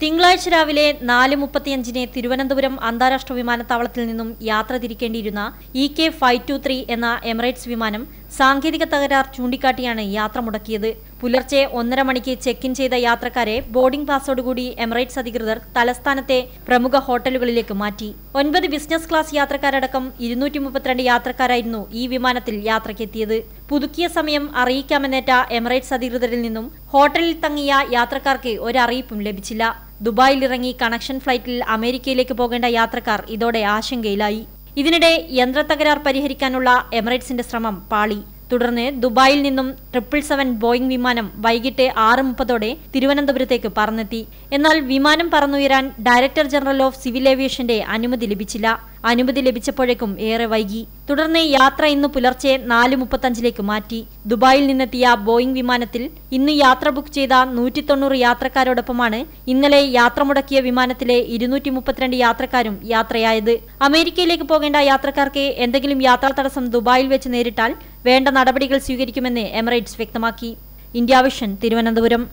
തിങ്കളാഴ്ച രാവിലെ നാല് മുപ്പത്തിയഞ്ചിന് തിരുവനന്തപുരം അന്താരാഷ്ട്ര വിമാനത്താവളത്തിൽ നിന്നും യാത്ര തിരിക്കേണ്ടിയിരുന്ന E K five two three എന്ന എമിറേറ്റ്സ് വിമാനം സാങ്കേതിക തകരാർ ചൂണ്ടിക്കാട്ടിയാണ് യാത്ര മുടക്കിയത്. പുലർച്ചെ ഒന്നര മണിക്ക് ചെക്ക് ഇൻ ചെയ്ത യാത്രക്കാരെ ബോർഡിംഗ് പാസോടുകൂടി എമിറേറ്റ്സ് അധികൃതർ തലസ്ഥാനത്തെ പ്രമുഖ ഹോട്ടലുകളിലേക്ക് മാറ്റി. ഒൻപത് ബിസിനസ് ക്ലാസ് യാത്രക്കാരടക്കം ഇരുന്നൂറ്റി മുപ്പത്തിരണ്ട് യാത്രക്കാരായിരുന്നു ഈ വിമാനത്തിൽ യാത്രയ്ക്കെത്തിയത്. പുതുക്കിയ സമയം അറിയിക്കാമെന്നേറ്റ എമിറേറ്റ്സ് അധികൃതരിൽ നിന്നും ഹോട്ടലിൽ തങ്ങിയ യാത്രക്കാർക്ക് ഒരറിയിപ്പും ലഭിച്ചില്ല. ദുബായിൽ ഇറങ്ങി കണക്ഷൻ ഫ്ലൈറ്റിൽ അമേരിക്കയിലേക്ക് പോകേണ്ട യാത്രക്കാർ ഇതോടെ ആശങ്കയിലായി. ഇതിനിടെ യന്ത്രത്തകരാർ പരിഹരിക്കാനുള്ള എമിറേറ്റ്സിന്റെ ശ്രമം പാളി. തുടർന്ന് ദുബായിൽ നിന്നും ട്രിപ്പിൾ സെവൻ ബോയിംഗ് വിമാനം വൈകിട്ട് ആറ് മുപ്പതോടെ തിരുവനന്തപുരത്തേക്ക് പറന്നെത്തി. എന്നാൽ വിമാനം പറന്നുയരാൻ ഡയറക്ടർ ജനറൽ ഓഫ് സിവിൽ ഏവിയേഷന്റെ അനുമതി ലഭിച്ചില്ല. അനുമതി ലഭിച്ചപ്പോഴേക്കും ഏറെ വൈകി. തുടർന്ന് യാത്ര ഇന്ന് പുലർച്ചെ നാല് മുപ്പത്തഞ്ചിലേക്ക് മാറ്റി. ദുബായിൽ നിന്നെത്തിയ ബോയിംഗ് വിമാനത്തിൽ ഇന്ന് യാത്ര ബുക്ക് ചെയ്ത നൂറ്റി തൊണ്ണൂറ് യാത്രക്കാരോടൊപ്പമാണ് ഇന്നലെ യാത്ര മുടക്കിയ വിമാനത്തിലെ ഇരുന്നൂറ്റി മുപ്പത്തിരണ്ട് യാത്രക്കാരും യാത്രയായത്. അമേരിക്കയിലേക്ക് പോകേണ്ട യാത്രക്കാർക്ക് എന്തെങ്കിലും യാത്രാ തടസ്സം ദുബായിൽ വെച്ച് നേരിട്ടാൽ വേണ്ട നടപടികൾ സ്വീകരിക്കുമെന്ന് എമിറേറ്റ്സ് വ്യക്തമാക്കി. ഇന്ത്യ വിഷൻ തിരുവനന്തപുരം.